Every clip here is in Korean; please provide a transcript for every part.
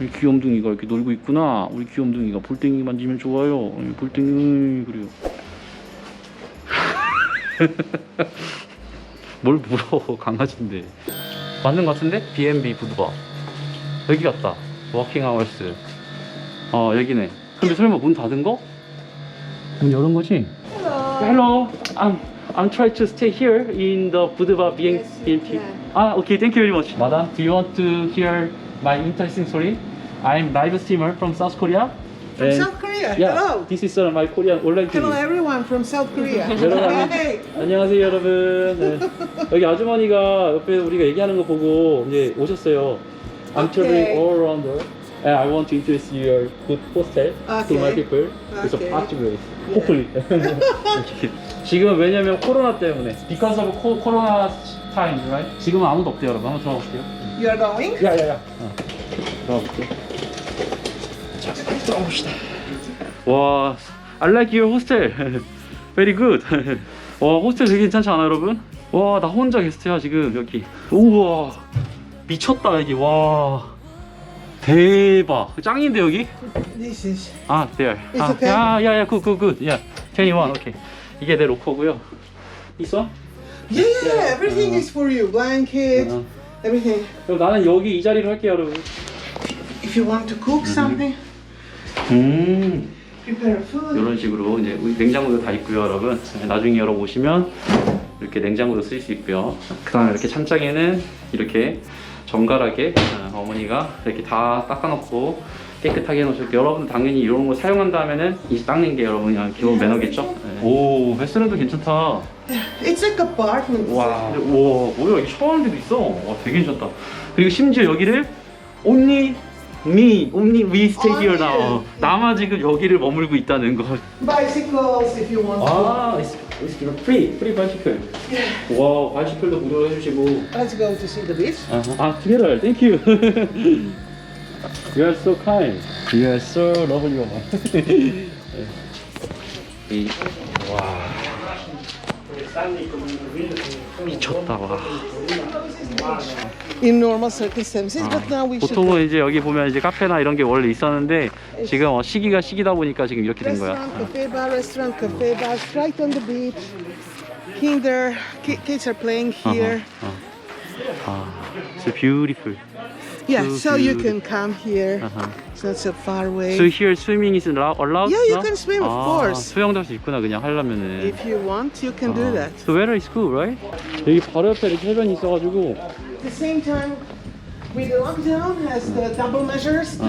우리 귀염둥이가 이렇게 놀고 있구나. 우리 귀염둥이가 볼땡이 만지면 좋아요. 음, 볼땡이 그래요. 뭘 물어 강아지인데 맞는 것 같은데? B&B 부두바 여기 같다 워킹 아워스 어 여기네 근데 설마 문 닫은 거? 문 열은 거지? Hello I'm I'm trying to stay here in the Budva B&B Yes. Ah okay thank you very much Madam do you want to hear my interesting story? I'm live streamer from South Korea From And- South Korea. Yeah, Hello. this is uh, my Korean online Hello, TV everyone from South Korea. 여러분 hey. 안녕하세요 여러분 네. 여기 아주머니가 옆에 우리가 얘기하는 거 보고 이제 오셨어요 I'm traveling Okay. all around the world and I want to introduce your good hostel to my Okay. people 그래서 Okay. 파티를 hopefully 지금 왜냐면 코로나 때문에 because of co- corona time right? 지금은 아무도 없대요 여러분 한번 들어가 볼게요 You are going? 야야야 어. 들어가 볼게요 자 들어봅시다 와 I like your hostel very good 와 호스텔 되게 괜찮지 않아 여러분? 와 나 혼자 게스트야 지금 여기 우와 미쳤다 여기 와 대박 짱인데 여기? This is. 아 there It's 아, okay. 야 야야 굿굿굿 야21 오케이 이게 내 로커고요 있어? Yeah, yeah, everything is for you. Blanket, 어. Everything. 그럼 나는 여기 이 자리로 할게요 여러분 If you want to cook something, 음 prepare food. 이런 식으로 이제 우리 냉장고도 다 있고요, 여러분. 나중에 여러분 오시면 이렇게 냉장고도 쓸 수 있고요. 그다음에 이렇게 찬장에는 이렇게 정갈하게 어, 어머니가 이렇게 다 닦아놓고 깨끗하게 해놓으셨고 여러분 당연히 이런 거 사용한다면은 이 닦는 게 여러분 그냥 기본 매너겠죠? 네. 오 웨스턴도 괜찮다. It's like apartment. 와, 와 뭐야 이게 샤워하는 데도 있어. 와 되게 괜찮다. 그리고 심지어 여기를 only me, only we stay here now. 어, 나만 지금 여기를 머물고 있다는 거. Bicycles, if you want 아, it's, it's free, free bicycle. 와, 바이시클도 무료로 해주시고. Let's go to see the beach. 아, 아, together. Thank you. you are so kind. You are so lovely 와. 미쳤다, 와. In normal circumstances, but now we should. 보통은 이제 여기 보면 이제 카페나 이런 게 원래 있었는데 지금 어, 시기가 시기다 보니까 지금 이렇게 된 거야. Restaurant, cafe bar, restaurant, cafe bar, right on the beach. Kinder, ki- kids are playing here. Uh-huh. 아, it's beautiful. Yeah, So so you beautiful. can come here. Uh-huh. It's not so far away. So here swimming is allow- allowed? Yeah, you no? can swim, of 아, course. 수영도 할 수 있구나 그냥 하려면은. If you want, you can do that. So weather is good, right? 여기 바로 옆에 이렇게 해변이 있어가지고 At the same time, with the lockdown, has the double measures to,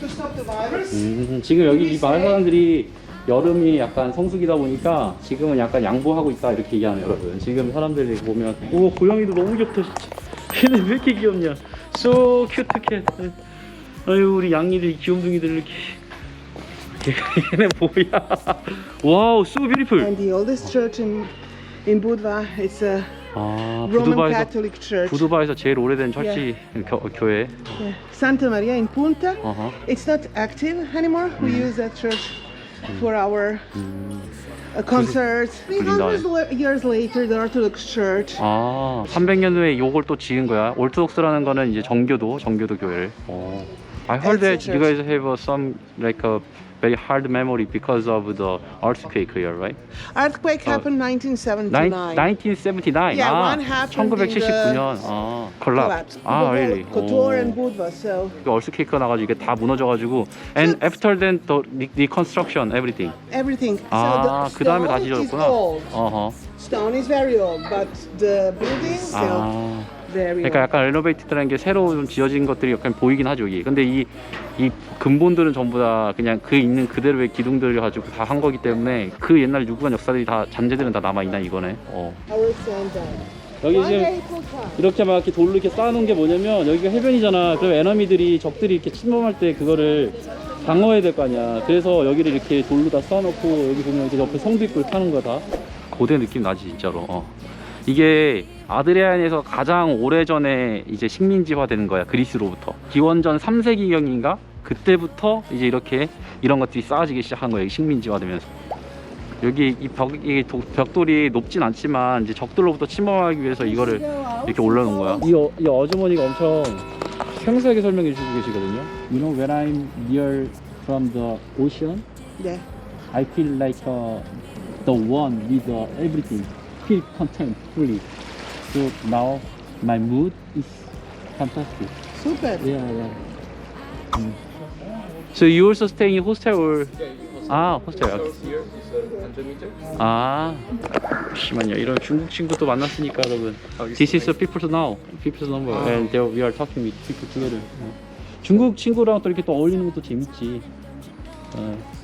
to stop the virus. 음, 지금 여기 이 마을 사람들이 여름이 약간 성수기다 보니까 지금은 약간 양보하고 있다 이렇게 얘기하네요 여러분 지금 사람들이 보면 오 고양이도 너무 귀엽다 진짜 얘네 왜 이렇게 귀엽냐 So cute cat 아유 우리 양이들 귀염둥이들 이렇게 얘네 뭐야 와우 so beautiful And the oldest church in in Budva, it's a 아 Roman 부두바에서 Catholic church. 부두바에서 제일 오래된 철치 교, 교회 Yeah. Santa Maria in Punta. 어허 It's not active anymore. We Mm. use that church for our uh, concerts. 300 le- years later, the Orthodox Church. 아, 300년 후에 요걸 또 지은 거야. 올토독스라는 거는 이제 정교도, 정교도 교회를. 어. I heard that you guys have uh, some like a very hard memory because of the earthquake here, right? Earthquake happened 1979. Nine, 1979. Yeah, 아, one happened 1979년. 아, collapse. collapse. 아, really? Kotor 오. and Budva. So 그 얼스케이크가 나가지고 이게 다 무너져가지고 and after then the re- reconstruction everything. everything. 아, so 그 the 다음에 stone 다시 is 지어졌구나. old. 어허. Stone is very old, but the building still 아. 그러니까. 약간 레노베이트라는 게 새로 좀 지어진 것들이 약간 보이긴 하죠 여기 근데 이, 이 근본들은 전부 다 그냥 그 있는 그대로의 기둥들을 가지고 다 한 거기 때문에 그 옛날 유구한 역사들이 다 잔재들은 다 남아 있나 이거네 어. 여기 지금. 이렇게 막 이렇게 돌로 이렇게 쌓아놓은 게 뭐냐면 여기가 해변이잖아 그럼 에너미들이 적들이 이렇게 침범할 때 그거를 방어해야 될 거 아니야 그래서 여기를 이렇게 돌로 다 쌓아놓고 여기 보면 이렇게 옆에 성도 있고 이렇게 하는 거다 고대 느낌 나지 진짜로 어. 이게 아드리안에서 가장 오래전에 이제 식민지화 되는 거야 그리스로부터. 기원전 3세기경인가? 그때부터 이제 이렇게 이런 것들이 쌓아지기 시작한 거예요 식민지화 되면서. 여기 이 벽, 이 도- 벽돌이 높진 않지만 이제 적들로부터 침범하기 위해서 이거를 이렇게 올려놓은 거야. 이, 어, 이 아주머니가 엄청 상세하게 설명해 주시고 계시거든요. You know when I'm near from the ocean, Yeah. I feel like uh, the one with uh, everything, feel content fully. So now my mood is fantastic. Super. Yeah, yeah. Mm. So you also staying in hostel or? 아, uh, 100 meters. 아, 잠시만요. 이런 중국 친구도 만났으니까 여러분. This is the people's now, people's number, and there we are talking with people together. 어. 중국 친구랑 또 이렇게 또 어울리는 것도 재밌지. 어.